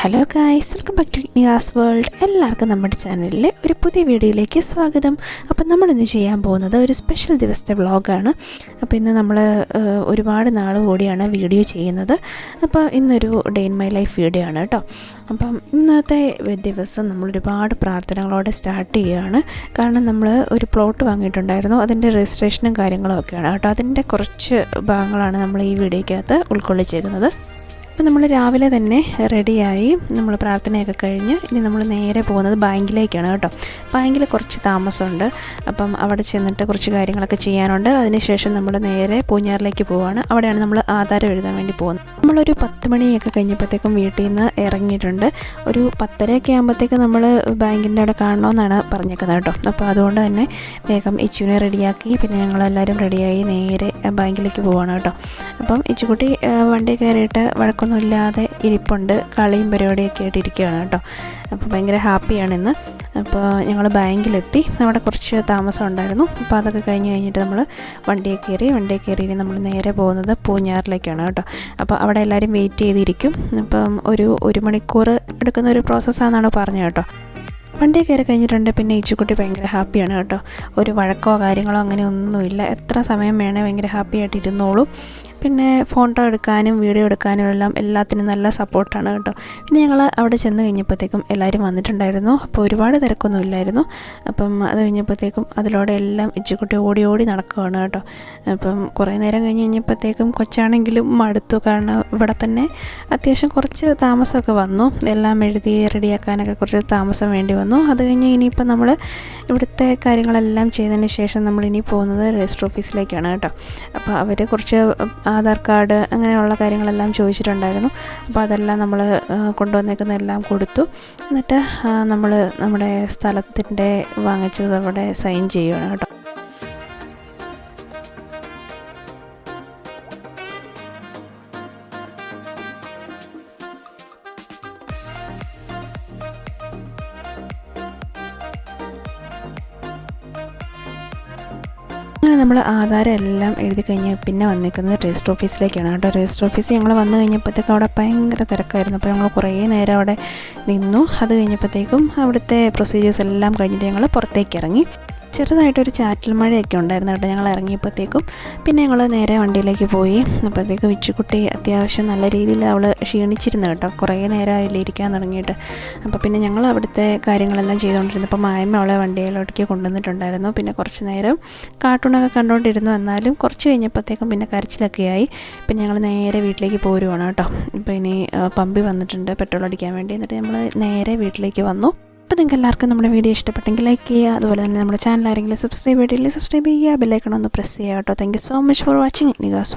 Hello guys welcome back to Niyas world എല്ലാവർക്കും നമ്മുടെ ചാനലിലെ ഒരു പുതിയ വീഡിയോയിലേക്ക് സ്വാഗതം. അപ്പം നമ്മളിന്ന് ചെയ്യാൻ പോകുന്നത് ഒരു സ്പെഷ്യൽ ദിവസത്തെ വ്ളോഗാണ് അപ്പോൾ ഇന്ന് നമ്മൾ ഒരുപാട് നാൾ കൂടിയാണ് വീഡിയോ ചെയ്യുന്നത്. അപ്പോൾ ഇന്നൊരു day in my life video ആണ് കേട്ടോ. അപ്പം ഇന്നത്തെ ദിവസം നമ്മൾ ഒരുപാട് പ്രാർത്ഥനകളോടെ സ്റ്റാർട്ട് ചെയ്യുകയാണ്. കാരണം നമ്മൾ ഒരു പ്ലോട്ട് വാങ്ങിയിട്ടുണ്ടായിരുന്നു. അതിന്റെ രജിസ്ട്രേഷനും കാര്യങ്ങളും ഒക്കെയാണ് കേട്ടോ. അതിന്റെ കുറച്ച് ഭാഗങ്ങളാണ് നമ്മൾ ഈ വീഡിയോയ്ക്കകത്ത് ഉൾക്കൊള്ളിച്ചേക്കുന്നത്. അപ്പോൾ നമ്മൾ രാവിലെ തന്നെ റെഡിയായി നമ്മൾ പ്രാർത്ഥനയൊക്കെ കഴിഞ്ഞ് ഇനി നമ്മൾ നേരെ പോകുന്നത് ബാങ്കിലേക്കാണ് കേട്ടോ. ബാങ്കിൽ കുറച്ച് താമസമുണ്ട്. അപ്പം അവിടെ ചെന്നിട്ട് കുറച്ച് കാര്യങ്ങളൊക്കെ ചെയ്യാനുണ്ട്. അതിനുശേഷം നമ്മൾ നേരെ പൂഞ്ഞാറിലേക്ക് പോവുകയാണ് അവിടെയാണ് നമ്മൾ ആധാരം എഴുതാൻ വേണ്ടി പോകുന്നത്. നമ്മളൊരു പത്ത് മണിയൊക്കെ കഴിഞ്ഞപ്പോഴത്തേക്കും വീട്ടിൽ നിന്ന് ഇറങ്ങിയിട്ടുണ്ട്. ഒരു പത്തരയൊക്കെ ആകുമ്പോഴത്തേക്കും നമ്മൾ ബാങ്കിന്റെ അവിടെ കാണണമെന്നാണ് പറഞ്ഞേക്കുന്നത് കേട്ടോ. അപ്പോൾ അതുകൊണ്ട് തന്നെ വേഗം ഇച്ചുവിനെ റെഡിയാക്കി പിന്നെ ഞങ്ങളെല്ലാവരും റെഡിയായി നേരെ ബാങ്കിലേക്ക് പോവാണ് കേട്ടോ. അപ്പം ഇച്ചുകുട്ടി വണ്ടി കയറിയിട്ട് വഴക്കൊന്നുമില്ലാതെ ഇരിപ്പുണ്ട്. കളിയും പരിപാടിയൊക്കെ ആയിട്ട് ഇരിക്കുകയാണ് കേട്ടോ. അപ്പോൾ ഭയങ്കര ഹാപ്പിയാണ് ഇന്ന്. അപ്പോൾ ഞങ്ങൾ ബാങ്കിലെത്തി. അവിടെ കുറച്ച് താമസം ഉണ്ടായിരുന്നു. അപ്പോൾ അതൊക്കെ കഴിഞ്ഞ് കഴിഞ്ഞിട്ട് നമ്മൾ വണ്ടിയെ കയറി വണ്ടിയെ കയറി നമ്മൾ നേരെ പോകുന്നത് പൂഞ്ഞാറിലേക്കാണ് കേട്ടോ. അപ്പോൾ അവിടെ എല്ലാവരും വെയിറ്റ് ചെയ്തിരിക്കും. അപ്പം ഒരു ഒരു മണിക്കൂർ എടുക്കുന്ന ഒരു പ്രോസസ്സാണെന്നാണ് പറഞ്ഞത് കേട്ടോ. വണ്ടി കയറി കഴിഞ്ഞിട്ടുണ്ട്. പിന്നെ ഈച്ചുക്കുട്ടി ഭയങ്കര ഹാപ്പിയാണ് കേട്ടോ. ഒരു വഴക്കോ കാര്യങ്ങളോ അങ്ങനെ ഒന്നുമില്ല. എത്ര സമയം വേണേൽ ഭയങ്കര ഹാപ്പി ആയിട്ട് ഇരുന്നോളൂ. പിന്നെ ഫോട്ടോ എടുക്കാനും വീഡിയോ എടുക്കാനും എല്ലാം എല്ലാത്തിനും നല്ല സപ്പോർട്ടാണ് കേട്ടോ. പിന്നെ ഞങ്ങൾ അവിടെ ചെന്ന് കഴിഞ്ഞപ്പോഴത്തേക്കും എല്ലാവരും വന്നിട്ടുണ്ടായിരുന്നു. അപ്പോൾ ഒരുപാട് തിരക്കൊന്നും ഇല്ലായിരുന്നു. അപ്പം അത് കഴിഞ്ഞപ്പോഴത്തേക്കും അതിലൂടെ എല്ലാം ഇച്ചിക്കുട്ടി ഓടി ഓടി നടക്കുകയാണ് കേട്ടോ. അപ്പം കുറേ നേരം കഴിഞ്ഞ് കഴിഞ്ഞപ്പോഴത്തേക്കും കൊച്ചാണെങ്കിലും മടുത്തു. കാരണം ഇവിടെ തന്നെ അത്യാവശ്യം കുറച്ച് താമസമൊക്കെ വന്നു. എല്ലാം എഴുതി റെഡിയാക്കാനൊക്കെ കുറച്ച് താമസം വേണ്ടി വന്നു. അത് കഴിഞ്ഞ് ഇനിയിപ്പോൾ നമ്മൾ ഇവിടുത്തെ കാര്യങ്ങളെല്ലാം ചെയ്തതിന് ശേഷം നമ്മൾ ഇനി പോകുന്നത് രജിസ്റ്റർ ഓഫീസിലേക്കാണ് കേട്ടോ. അപ്പോൾ അവർ കുറച്ച് ആധാർ കാർഡ് അങ്ങനെയുള്ള കാര്യങ്ങളെല്ലാം ചോദിച്ചിട്ടുണ്ടായിരുന്നു. അപ്പോൾ അതെല്ലാം നമ്മൾ കൊണ്ടുവന്നേക്കുന്ന എല്ലാം കൊടുത്തു. എന്നിട്ട് നമ്മൾ നമ്മുടെ സ്ഥലത്തിന്റെ വാങ്ങിച്ചത് അവിടെ സൈൻ ചെയ്യുകയാണ് കേട്ടോ. നമ്മൾ ആധാരം എല്ലാം എഴുതി കഴിഞ്ഞ് പിന്നെ വന്നിരിക്കുന്നത് രജിസ്റ്റർ ഓഫീസിലേക്കാണ് കേട്ടോ രജിസ്റ്റർ ഓഫീസിൽ ഞങ്ങൾ വന്നു കഴിഞ്ഞപ്പോഴത്തേക്കും അവിടെ ഭയങ്കര തിരക്കായിരുന്നു. അപ്പോൾ ഞങ്ങൾ കുറേ നേരം അവിടെ നിന്നു. അത് കഴിഞ്ഞപ്പോഴത്തേക്കും അവിടുത്തെ പ്രൊസീജിയേഴ്സ് എല്ലാം കഴിഞ്ഞിട്ട് ഞങ്ങൾ പുറത്തേക്ക് ഇറങ്ങി. ചെറുതായിട്ടൊരു ചാറ്റൽ മഴയൊക്കെ ഉണ്ടായിരുന്നു കേട്ടോ. ഞങ്ങൾ ഇറങ്ങിയപ്പോഴത്തേക്കും. പിന്നെ ഞങ്ങൾ നേരെ വണ്ടിയിലേക്ക് പോയി. അപ്പോഴത്തേക്കും വിച്ചുകുട്ടി അത്യാവശ്യം നല്ല രീതിയിൽ അവൾ ക്ഷീണിച്ചിരുന്നു കേട്ടോ. കുറേ നേരമായില്ലേ ഇരിക്കാൻ തുടങ്ങിയിട്ട്. അപ്പോൾ പിന്നെ ഞങ്ങൾ അവിടുത്തെ കാര്യങ്ങളെല്ലാം ചെയ്തുകൊണ്ടിരുന്നു. അപ്പോൾ മായമ്മ അവളെ വണ്ടിയിലോട്ടേക്ക് കൊണ്ടുവന്നിട്ടുണ്ടായിരുന്നു. പിന്നെ കുറച്ച് നേരം കാർട്ടൂണൊക്കെ കണ്ടുകൊണ്ടിരുന്നു. എന്നാലും കുറച്ച് കഴിഞ്ഞപ്പോഴത്തേക്കും പിന്നെ കരച്ചിലൊക്കെ ആയി. പിന്നെ ഞങ്ങൾ നേരെ വീട്ടിലേക്ക് പോരുവാണ് കേട്ടോ. ഇപ്പോൾ ഇനി പമ്പി വന്നിട്ടുണ്ട്. പെട്രോൾ അടിക്കാൻ വേണ്ടി. എന്നിട്ട് നമ്മൾ നേരെ വീട്ടിലേക്ക് വന്നു. അപ്പോൾ നിങ്ങൾക്ക് എല്ലാവർക്കും നമ്മുടെ വീഡിയോ ഇഷ്ടപ്പെട്ടെങ്കിൽ ലൈക്ക് ചെയ്യുക. അതുപോലെ തന്നെ നമ്മുടെ ചാനൽ ആരെങ്കിലും സബ്സ്ക്രൈബ് ചെയ്തിട്ടില്ലെങ്കിൽ സബ്സ്ക്രൈബ് ചെയ്യുക. ബെല്ലൈക്കൺ ഒന്ന് പ്രസ് ചെയ്യുക കേട്ടോ. Thank so much for watching നിഗാസ്